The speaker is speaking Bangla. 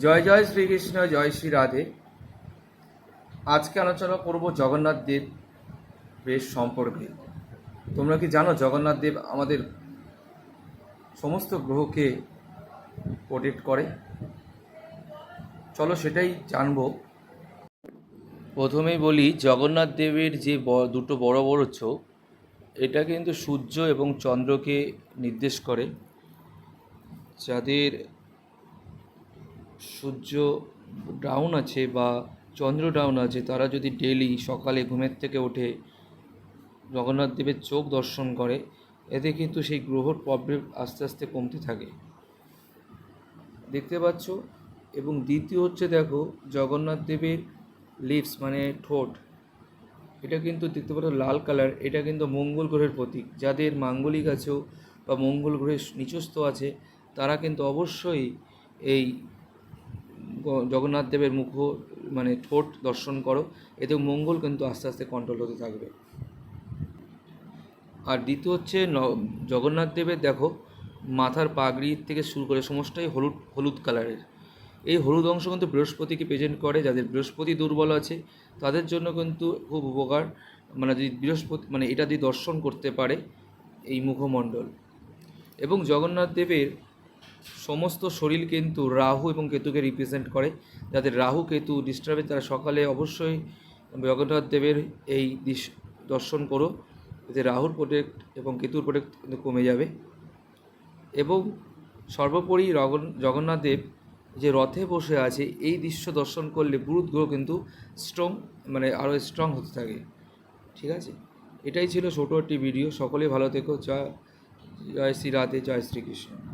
জয় জয় শ্রীকৃষ্ণ, জয় শ্রী রাধে। আজকে আলোচনা করব জগন্নাথ দেব বেশ সম্পর্কে। তোমরা কি জানো জগন্নাথ দেব আমাদের সমস্ত গ্রহকে প্রোটেক্ট করে? চলো সেটাই জানব। প্রথমেই বলি, জগন্নাথ দেবের যে দুটো বড় বড় চোখ, এটা কিন্তু সূর্য এবং চন্দ্রকে নির্দেশ করে। যাদের সূর্য ডাউন আছে বা চন্দ্র ডাউন আছে, তারা যদি ডেলি সকালে ঘুমের থেকে উঠে জগন্নাথ দেবের চোখ দর্শন করে, এতে কিন্তু সেই গ্রহর প্রবলেম আস্তে আস্তে কমতে থাকে। দেখতে পাচ্ছ? এবং দ্বিতীয় হচ্ছে দেখো, জগন্নাথ দেবের লিপস মানে ঠোঁট, এটা কিন্তু দেখতে পাচ্ছ লাল কালার এটা কিন্তু মঙ্গল গ্রহের প্রতীক। যাদের মাঙ্গলিক আছেও বা মঙ্গল গ্রহের নিচস্থ আছে, তারা কিন্তু অবশ্যই এই জগন্নাথ দেবের মুখ মানে ঠোঁট দর্শন করো, এতে মঙ্গল কিন্তু আস্তে আস্তে কন্ট্রোল হতে থাকবে। আর দ্বিতীয় হচ্ছে জগন্নাথ দেবের দেখো, মাথার পাগড়ি থেকে শুরু করে সমস্তটাই হলুদ হলুদ কালারের এই হলুদ অংশ কিন্তু বৃহস্পতিকে প্রেজেন্ট করে, যাদের বৃহস্পতি দুর্বল আছে, তাদের জন্য কিন্তু খুব উপকার। মানে যদি বৃহস্পতি মানে এটা যদি দর্শন করতে পারে এই মুখমণ্ডল। এবং জগন্নাথ দেবের সমস্ত শরীর কিন্তু রাহু এবং কেতুকে রিপ্রেজেন্ট করে। যাদের রাহু, কেতু ডিস্টার্বে তারা সকালে অবশ্যই জগন্নাথ দেবের এই দর্শন করো। এতে রাহুর প্রোটেক্ট এবং কেতুর প্রোটেক্ট কিন্তু কমে যাবে। এবং সর্বোপরি রগন- জগন্নাথ দেব যে রথে বসে আছে, এই দৃশ্য দর্শন করলে বুধ গ্রহ কিন্তু স্ট্রং মানে আরও স্ট্রং হতে থাকে। ঠিক আছে? এটাই ছিল ছোটো একটি ভিডিও সকলে ভালো থেকো। জয় জয় শ্রী রাধে, জয় শ্রীকৃষ্ণ